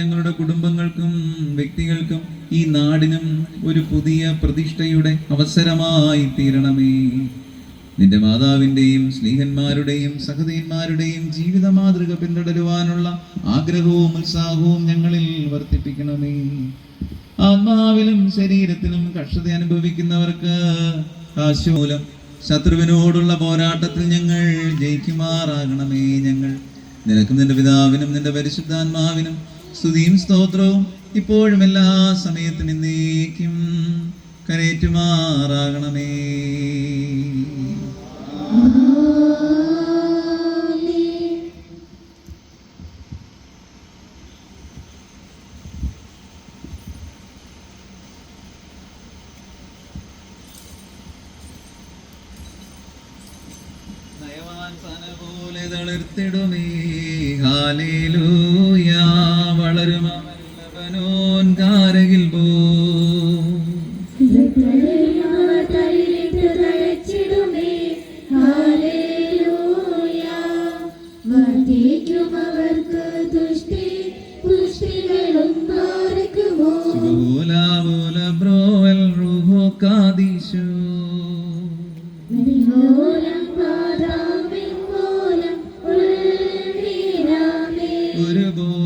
ഞങ്ങളുടെ കുടുംബങ്ങൾക്കും വ്യക്തികൾക്കും ഈ നാടിനും ഒരു പുതിയ പ്രതിഷ്ഠയുടെ അവസരമായി തീരണമേ. നിന്റെ മാതാവിന്റെയും സ്നേഹന്മാരുടെയും സഹതന്മാരുടെയും ജീവിത മാതൃക പിന്തുടരുവാനുള്ള ആഗ്രഹവും ഉത്സാഹവും ഞങ്ങളിൽ വർദ്ധിപ്പിക്കണമേ. ആത്മാവിലും ശരീരത്തിലും കഷ്ടത അനുഭവിക്കുന്നവർക്ക് കാശുമൂലം ശത്രുവിനോടുള്ള പോരാട്ടത്തിൽ ഞങ്ങൾ ജയിക്കുമാറാകണമേ. ഞങ്ങൾ നിനക്കും നിന്റെ പിതാവിനും നിന്റെ പരിശുദ്ധാത്മാവിനും സ്തുതിയും സ്തോത്രവും ഇപ്പോഴും എല്ലാ സമയത്തും എന്നേക്കും കരേറ്റുമാറാകണമേ. പോലെ ഹാലേലൂയ. വളരും അവനോൻ കാരകിൽ പോ. കാദീശു. ഒരു ബോലിംഗും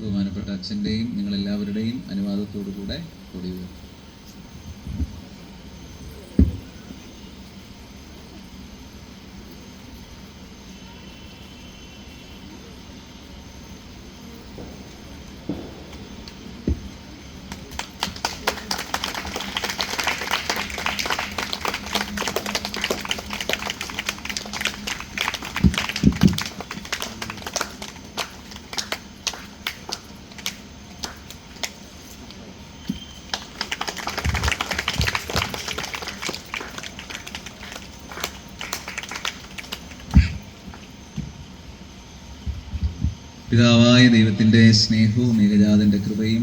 ബഹുമാനപ്പെട്ട അച്ഛന്റെയും നിങ്ങളെല്ലാവരുടെയും അനുവാദത്തോടു കൂടെ കൂടി പിതാവായ ദൈവത്തിന്റെ സ്നേഹവും ഏകജാതന്റെ കൃപയും